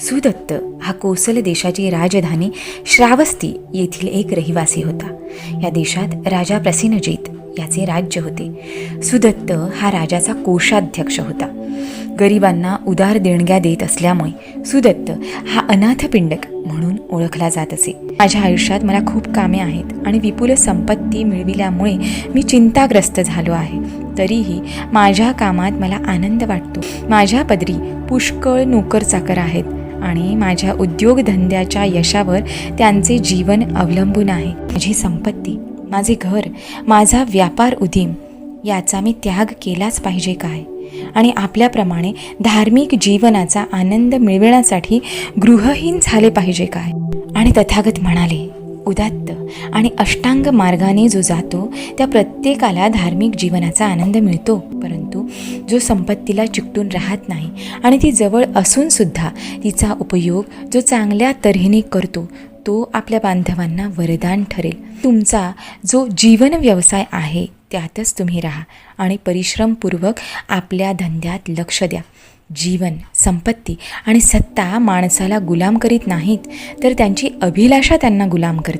सुदत्त हा कोसल देशाची राजधानी श्रावस्ती येथील एक रहिवासी होता. या देशात राजा प्रसिनजित याचे राज्य होते. सुदत्त हा राजाचा कोषाध्यक्ष होता. गरिबांना उदार देणग्या देत असल्यामुळे सुदत्त हा अनाथ पिंडक म्हणून ओळखला जात असे. माझ्या आयुष्यात मला खूप कामे आहेत आणि विपुल संपत्ती मिळविल्यामुळे मी चिंताग्रस्त झालो आहे. तरीही माझ्या कामात मला आनंद वाटतो. माझ्या पदरी पुष्कळ नोकर चाकर आहेत. आणि माझ्या उद्योगधंद्याच्या यशावर त्यांचे जीवन अवलंबून आहे. माझी संपत्ती माझे घर माझा व्यापार उदीम याचा मी त्याग केलाच पाहिजे काय? आणि आपल्याप्रमाणे धार्मिक जीवनाचा आनंद मिळविण्यासाठी गृहहीन झाले पाहिजे काय? आणि तथागत म्हणाले उदात्त आणि अष्टांग मार्गाने जो जातो त्या प्रत्येकाला धार्मिक जीवनाचा आनंद मिळतो परंतु जो संपत्तीला चिकटून राहत नाही आणि ती जवळ असूनसुद्धा तिचा उपयोग जो चांगल्या तऱ्हेने करतो तो आपल्या बांधवांना वरदान ठरेल. तुमचा जो जीवन व्यवसाय आहे त्यातच तुम्ही राहा आणि परिश्रमपूर्वक आपल्या धंद्यात लक्ष द्या. जीवन संपत्ती आणि सत्ता माणसाला गुलाम करीत नाहीत तर त्यांची अभिलाषा त्यांना गुलाम करते.